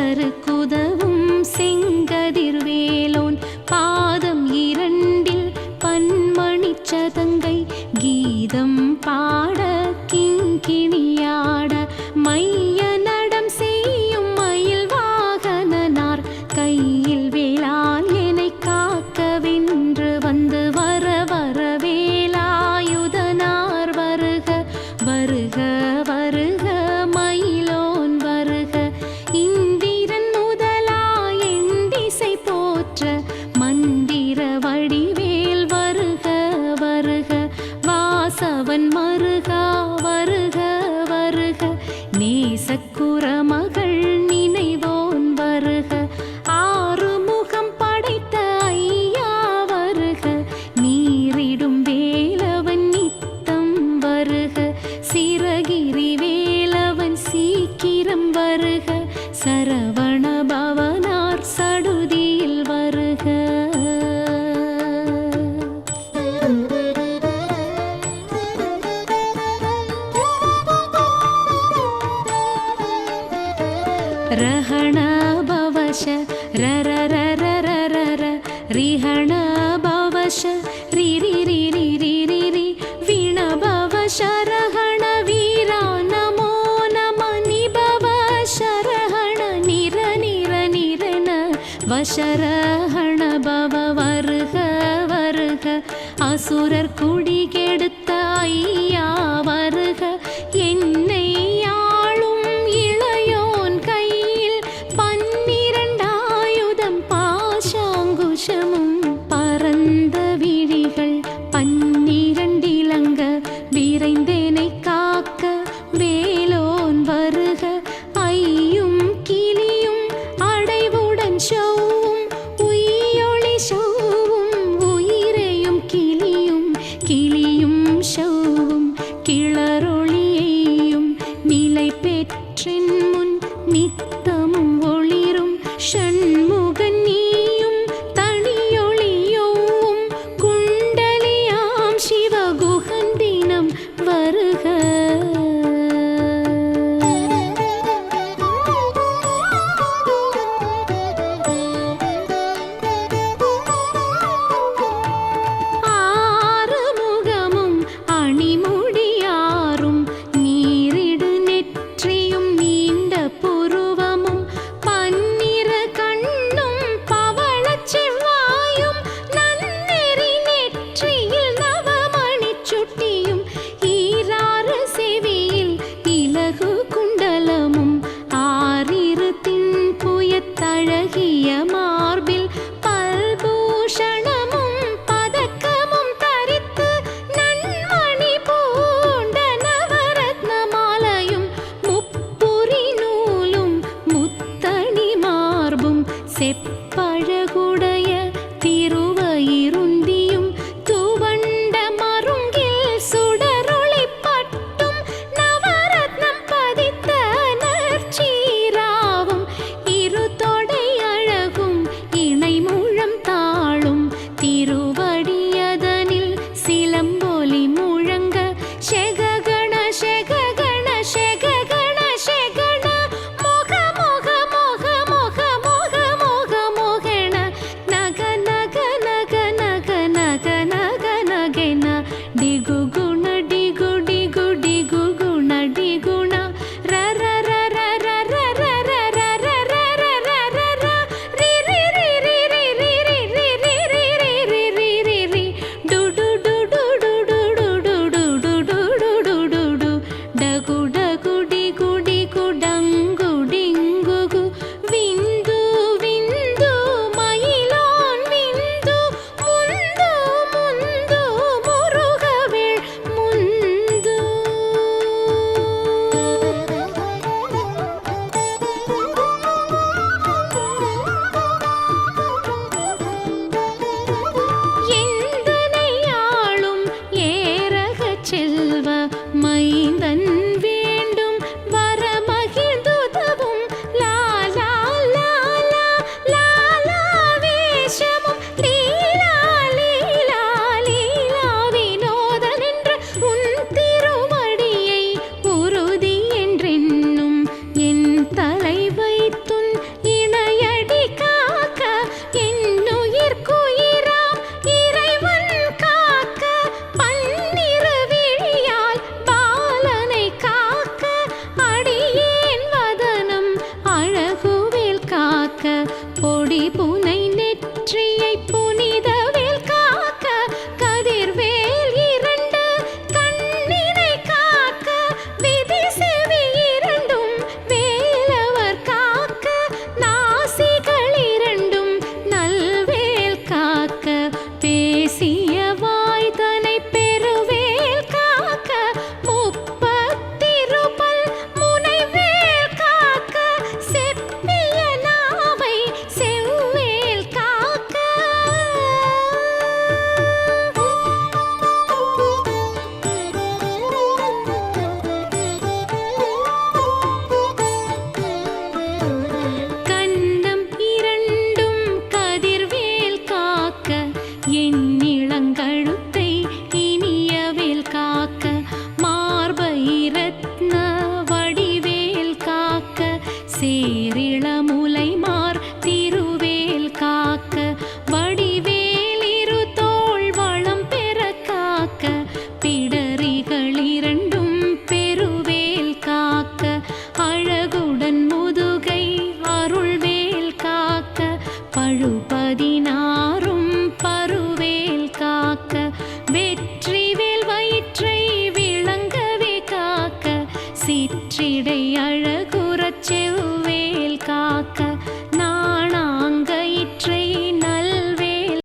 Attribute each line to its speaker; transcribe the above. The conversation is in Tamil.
Speaker 1: பலருக்கு உதவும் ரிஹண பவஷ ரி ரி ரி ரி ரி ரி ரி வீண பவஷ ரஹண வீரா நமோ நம நிபவ சரஹண நிர நிர நிரண வசரஹண பவ வருக வருக அசுரர் குடிகே